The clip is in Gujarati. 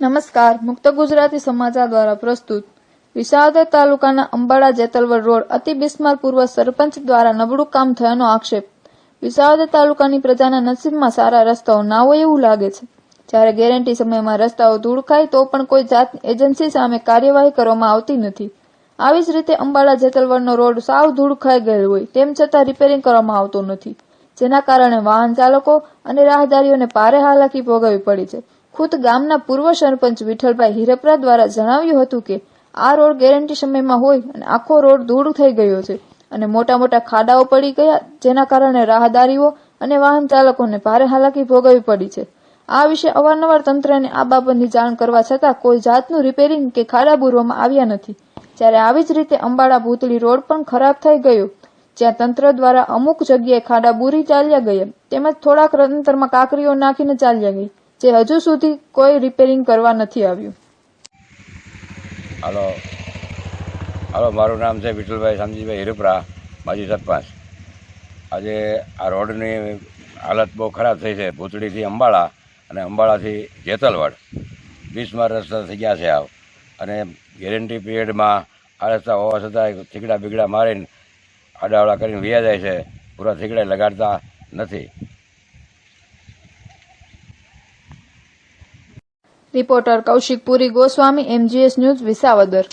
નમસ્કાર. મુક્ત ગુજરાતી સમાચાર દ્વારા પ્રસ્તુત. વિસાવદર તાલુકાના અંબાડા જેતલવડ રોડ અતિ બિસ્માર પૂર્વ સરપંચ દ્વારા નબળું કામ થયાનો આક્ષેપ. વિસાવદર તાલુકાની પ્રજાના નસીબમાં સારા રસ્તાઓ ના હોય એવું લાગે છે. જ્યારે ગેરંટી સમયમાં રસ્તાઓ ધૂળ ખાય તો પણ કોઈ જાત એજન્સી સામે કાર્યવાહી કરવામાં આવતી નથી. આવી જ રીતે અંબાડા જેતલવડનો રોડ સાવ ધૂળ ખાઈ ગયેલ હોય તેમ છતાં રિપેરિંગ કરવામાં આવતું નથી. જેના કારણે વાહન ચાલકો અને રાહદારીઓને ભારે હાલાકી ભોગવવી પડી છે. ખુદ ગામના પૂર્વ સરપંચ વિઠ્ઠલભાઈ હિરપરા દ્વારા જણાવ્યું હતું કે, આ રોડ ગેરંટી સમયમાં હોય અને આખો રોડ ધૂળ થઈ ગયો છે અને મોટા મોટા ખાડાઓ પડી ગયા, જેના કારણે રાહદારીઓ અને વાહન ચાલકોને ભારે હાલાકી ભોગવવી પડી છે. આ વિશે અવારનવાર તંત્રને આ બાબતની જાણ કરવા છતાં કોઈ જાતનું રિપેરિંગ કે ખાડા પૂરવામાં આવ્યા નથી. જ્યારે આવી જ રીતે અંબાડા ભૂતળી રોડ પણ ખરાબ થઈ ગયો જ્યાં તંત્ર દ્વારા અમુક જગ્યાએ ખાડા બુરી ચાલ્યા ગયા, તેમજ થોડાક અંતરમાં કાંકરીઓ નાખીને ચાલ્યા ગઈ, જે હજુ સુધી કોઈ રિપેરિંગ કરવા નથી આવ્યું. હાલો. હાલો, મારું નામ છે વિઠ્ઠલભાઈ શામજીભાઈ હિરપરા, માજી સરપંચ. આજે આ રોડની હાલત બહુ ખરાબ થઈ છે. ભૂતડીથી અંબાળા અને અંબાળાથી જેતલવાડ. બીસમાં રસ્તા થઈ ગયા છે આવ. અને ગેરંટી પીરિયડમાં આ રસ્તા હોવા છતાં થીગડા બીગડા મારીને આડાવડા કરીને વ્યા જાય છે, પૂરા થીગડા લગાડતા નથી. Reporter Kaushik Puri Goswami, MGS news Visavadar.